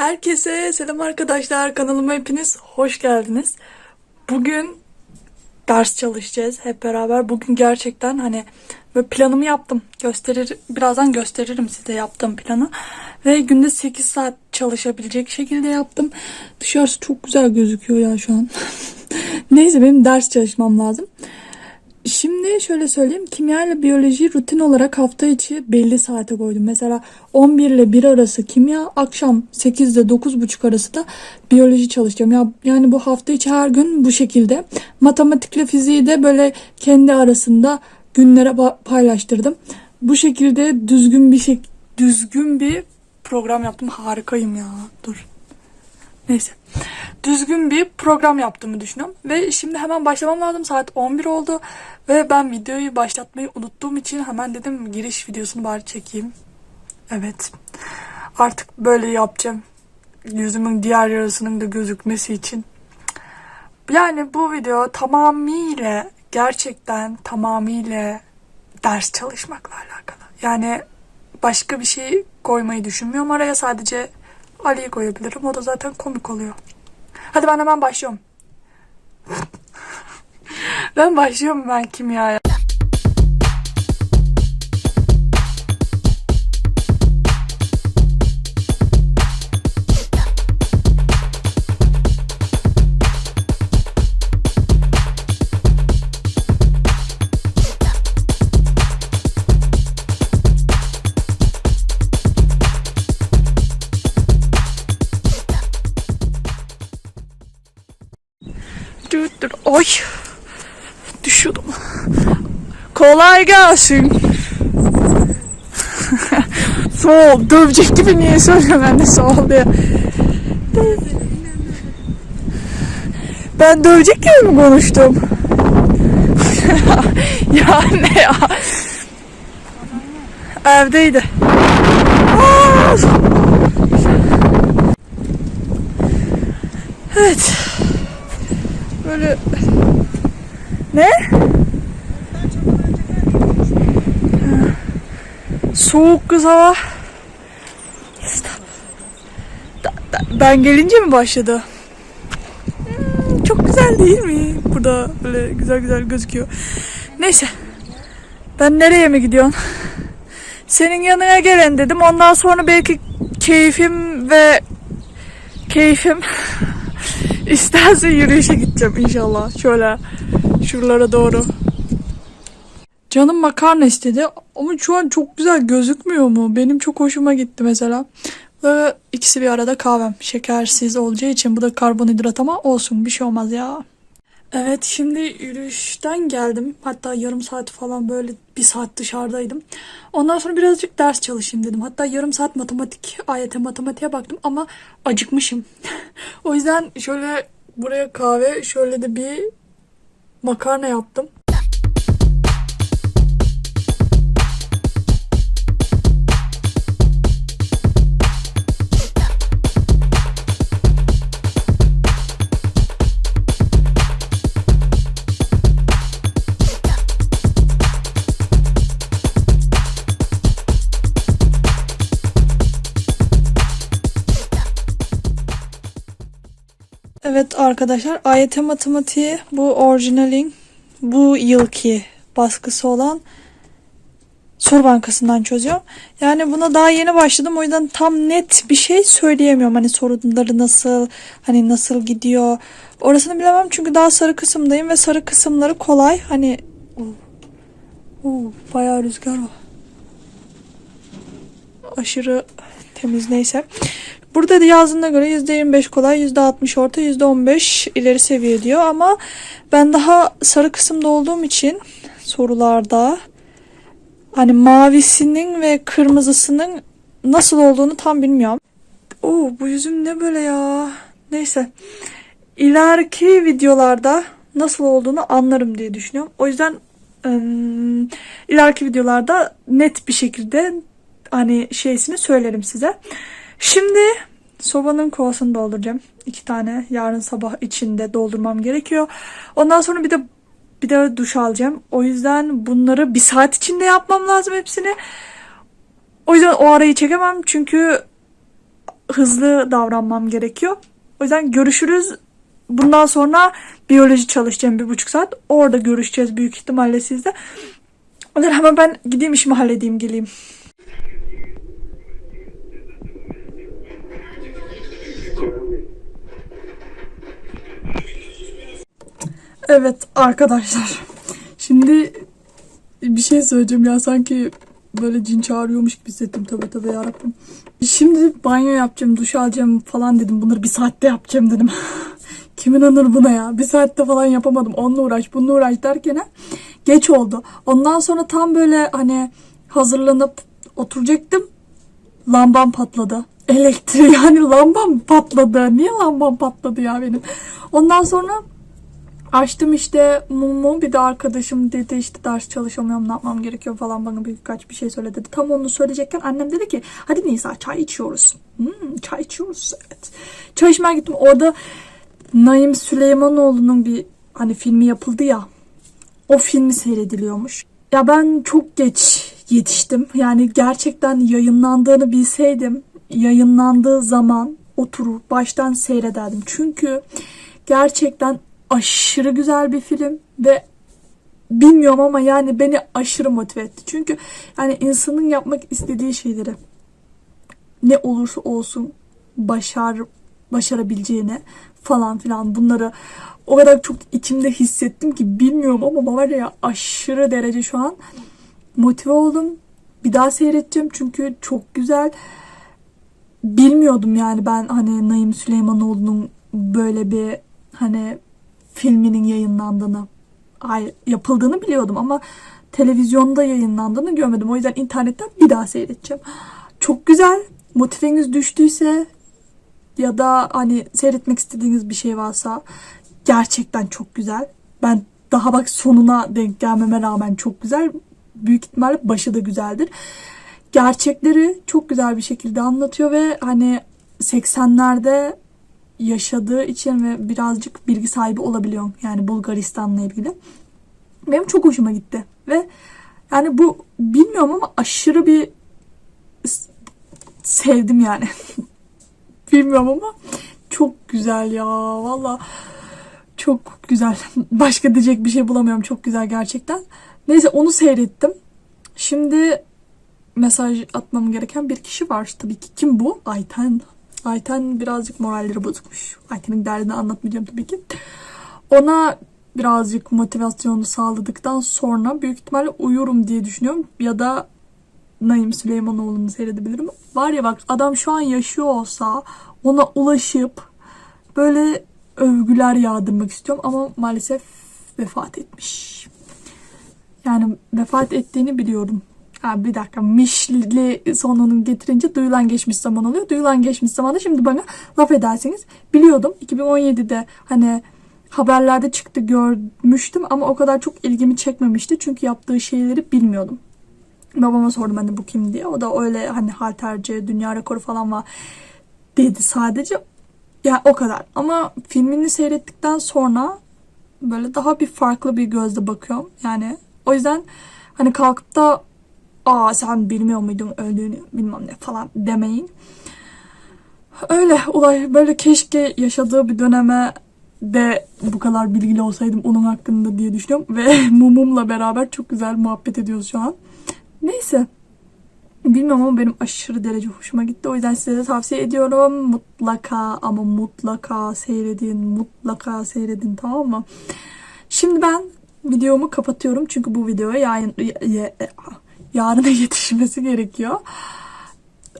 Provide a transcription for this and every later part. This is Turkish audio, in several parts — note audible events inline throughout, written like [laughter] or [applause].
Herkese selam arkadaşlar. Kanalıma hepiniz hoş geldiniz. Bugün ders çalışacağız hep beraber. Bugün gerçekten hani böyle planımı yaptım. Gösterir birazdan gösteririm size yaptığım planı. Ve günde 8 saat çalışabilecek şekilde yaptım. Dışarısı çok güzel gözüküyor ya şu an. [laughs] Neyse benim ders çalışmam lazım. Şimdi şöyle söyleyeyim. Kimya ile biyoloji rutin olarak hafta içi belli saate koydum. Mesela 11 ile 1 arası kimya, akşam 8 ile 9.30 arası da biyoloji çalışacağım. Ya, yani bu hafta içi her gün bu şekilde. Matematikle fiziği de böyle kendi arasında günlere paylaştırdım. Bu şekilde düzgün bir şey düzgün bir program yaptım. Harikayım ya. Dur. Neyse. Düzgün bir program yaptığımı düşünüyorum. Ve şimdi hemen başlamam lazım. Saat 11 oldu. Ve ben videoyu başlatmayı unuttuğum için hemen dedim giriş videosunu bari çekeyim. Evet. Artık böyle yapacağım. Yüzümün diğer yarısının da gözükmesi için. Yani bu video tamamıyla gerçekten tamamıyla ders çalışmakla alakalı. Yani başka bir şey koymayı düşünmüyorum araya sadece Ali'yi koyabilirim. O da zaten komik oluyor. Hadi ben hemen başlıyorum. [laughs] ben başlıyorum ben kimyaya. Dur. Oy. Düşüyordum. Kolay gelsin. [laughs] sağ ol. Dövecek gibi niye söylüyorum ben de sağ ol diye. Ben dövecek gibi mi konuştum? [laughs] ya ne ya? Evdeydi. Aa! Evet. Böyle ne? Soğuk kız hava. Ben gelince mi başladı? Hmm, çok güzel değil mi? Burada böyle güzel güzel gözüküyor. Neyse. Ben nereye mi gidiyorsun? Senin yanına gelen dedim. Ondan sonra belki keyfim ve keyfim İsterse yürüyüşe gideceğim inşallah. Şöyle şuralara doğru. Canım makarna istedi ama şu an çok güzel gözükmüyor mu? Benim çok hoşuma gitti mesela. Ve ikisi bir arada kahvem. Şekersiz olacağı için bu da karbonhidrat ama olsun bir şey olmaz ya. Evet şimdi yürüyüşten geldim. Hatta yarım saat falan böyle bir saat dışarıdaydım. Ondan sonra birazcık ders çalışayım dedim. Hatta yarım saat matematik, AYT matematiğe baktım ama acıkmışım. [laughs] o yüzden şöyle buraya kahve, şöyle de bir makarna yaptım. Evet arkadaşlar AYT matematiği bu orijinalin bu yılki baskısı olan soru bankasından çözüyorum. Yani buna daha yeni başladım o yüzden tam net bir şey söyleyemiyorum. Hani soruları nasıl hani nasıl gidiyor orasını bilemem çünkü daha sarı kısımdayım ve sarı kısımları kolay. Hani Oo, oo, bayağı rüzgar var. Aşırı temiz neyse. Burada da yazdığına göre %25 kolay, %60 orta, %15 ileri seviye diyor ama ben daha sarı kısımda olduğum için sorularda hani mavisinin ve kırmızısının nasıl olduğunu tam bilmiyorum. Oo bu yüzüm ne böyle ya? Neyse. İleriki videolarda nasıl olduğunu anlarım diye düşünüyorum. O yüzden ım, ileriki videolarda net bir şekilde hani şeysini söylerim size. Şimdi sobanın kovasını dolduracağım. İki tane yarın sabah içinde doldurmam gerekiyor. Ondan sonra bir de bir de duş alacağım. O yüzden bunları bir saat içinde yapmam lazım hepsini. O yüzden o arayı çekemem çünkü hızlı davranmam gerekiyor. O yüzden görüşürüz. Bundan sonra biyoloji çalışacağım bir buçuk saat. Orada görüşeceğiz büyük ihtimalle sizle. O yüzden hemen ben gideyim işimi halledeyim geleyim. Evet arkadaşlar. Şimdi bir şey söyleyeceğim ya sanki böyle cin çağırıyormuş gibi hissettim tabii tabii yarabbim. Şimdi banyo yapacağım, duş alacağım falan dedim. Bunları bir saatte yapacağım dedim. [laughs] Kim inanır buna ya? Bir saatte falan yapamadım. Onunla uğraş, bununla uğraş derken geç oldu. Ondan sonra tam böyle hani hazırlanıp oturacaktım. Lambam patladı. Elektrik [laughs] yani lambam patladı. Niye lambam patladı ya benim? Ondan sonra Açtım işte mumu bir de arkadaşım dedi işte ders çalışamıyorum ne yapmam gerekiyor falan bana birkaç bir şey söyledi. dedi. Tam onu söyleyecekken annem dedi ki hadi Nisa çay içiyoruz. Hmm, çay içiyoruz evet. Çay içmeye gittim orada Naim Süleymanoğlu'nun bir hani filmi yapıldı ya o filmi seyrediliyormuş. Ya ben çok geç yetiştim. Yani gerçekten yayınlandığını bilseydim yayınlandığı zaman oturur baştan seyrederdim. Çünkü gerçekten aşırı güzel bir film ve bilmiyorum ama yani beni aşırı motive etti. Çünkü yani insanın yapmak istediği şeyleri ne olursa olsun başar başarabileceğini falan filan bunları o kadar çok içimde hissettim ki bilmiyorum ama var ya aşırı derece şu an motive oldum. Bir daha seyredeceğim çünkü çok güzel. Bilmiyordum yani ben hani Naim Süleymanoğlu'nun böyle bir hani filminin yayınlandığını, hayır, yapıldığını biliyordum ama televizyonda yayınlandığını görmedim. O yüzden internetten bir daha seyredeceğim. Çok güzel. Motiveniz düştüyse ya da hani seyretmek istediğiniz bir şey varsa gerçekten çok güzel. Ben daha bak sonuna denk gelmeme rağmen çok güzel. Büyük ihtimalle başı da güzeldir. Gerçekleri çok güzel bir şekilde anlatıyor ve hani 80'lerde yaşadığı için ve birazcık bilgi sahibi olabiliyorum. Yani Bulgaristan'la ilgili. Benim çok hoşuma gitti. Ve yani bu bilmiyorum ama aşırı bir sevdim yani. [laughs] bilmiyorum ama çok güzel ya. Valla çok güzel. [laughs] Başka diyecek bir şey bulamıyorum. Çok güzel gerçekten. Neyse onu seyrettim. Şimdi mesaj atmam gereken bir kişi var. Tabii ki kim bu? Ayten. Ayten birazcık moralleri bozukmuş. Ayten'in derdini anlatmayacağım tabii ki. Ona birazcık motivasyonu sağladıktan sonra büyük ihtimalle uyurum diye düşünüyorum. Ya da Naim Süleymanoğlu'nu seyredebilirim. Var ya bak adam şu an yaşıyor olsa ona ulaşıp böyle övgüler yağdırmak istiyorum ama maalesef vefat etmiş. Yani vefat ettiğini biliyorum. Ha, bir dakika mişli sonunu getirince duyulan geçmiş zaman oluyor. Duyulan geçmiş zamanda şimdi bana laf ederseniz biliyordum. 2017'de hani haberlerde çıktı görmüştüm ama o kadar çok ilgimi çekmemişti. Çünkü yaptığı şeyleri bilmiyordum. Babama sordum hani bu kim diye. O da öyle hani halterci, dünya rekoru falan var dedi sadece. Ya yani o kadar. Ama filmini seyrettikten sonra böyle daha bir farklı bir gözle bakıyorum. Yani o yüzden hani kalkıp da aa sen bilmiyor muydun öldüğünü bilmem ne falan demeyin. Öyle olay böyle keşke yaşadığı bir döneme de bu kadar bilgili olsaydım onun hakkında diye düşünüyorum. Ve [laughs] mumumla beraber çok güzel muhabbet ediyoruz şu an. Neyse. Bilmiyorum ama benim aşırı derece hoşuma gitti. O yüzden size de tavsiye ediyorum. Mutlaka ama mutlaka seyredin. Mutlaka seyredin tamam mı? Şimdi ben videomu kapatıyorum. Çünkü bu videoya yayın yarına [laughs] yetişmesi gerekiyor.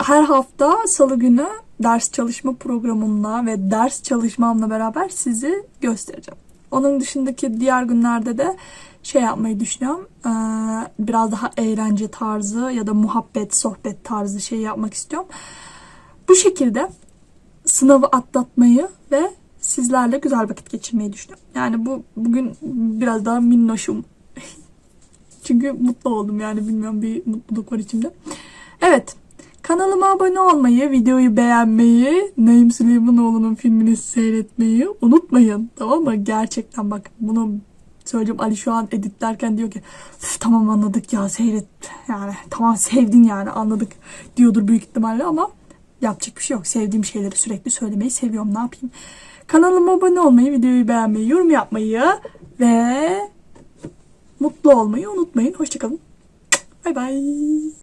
Her hafta salı günü ders çalışma programımla ve ders çalışmamla beraber sizi göstereceğim. Onun dışındaki diğer günlerde de şey yapmayı düşünüyorum. Biraz daha eğlence tarzı ya da muhabbet, sohbet tarzı şey yapmak istiyorum. Bu şekilde sınavı atlatmayı ve sizlerle güzel vakit geçirmeyi düşünüyorum. Yani bu bugün biraz daha minnoşum. Çünkü mutlu oldum yani bilmiyorum bir mutluluk var içimde. Evet kanalıma abone olmayı, videoyu beğenmeyi, Naim Süleymanoğlu'nun filmini seyretmeyi unutmayın. Tamam mı? Gerçekten bak bunu söyleyeceğim. Ali şu an editlerken diyor ki tamam anladık ya seyret yani tamam sevdin yani anladık diyordur büyük ihtimalle ama Yapacak bir şey yok. Sevdiğim şeyleri sürekli söylemeyi seviyorum. Ne yapayım? Kanalıma abone olmayı, videoyu beğenmeyi, yorum yapmayı ve mutlu olmayı unutmayın. Hoşçakalın. Bay bay.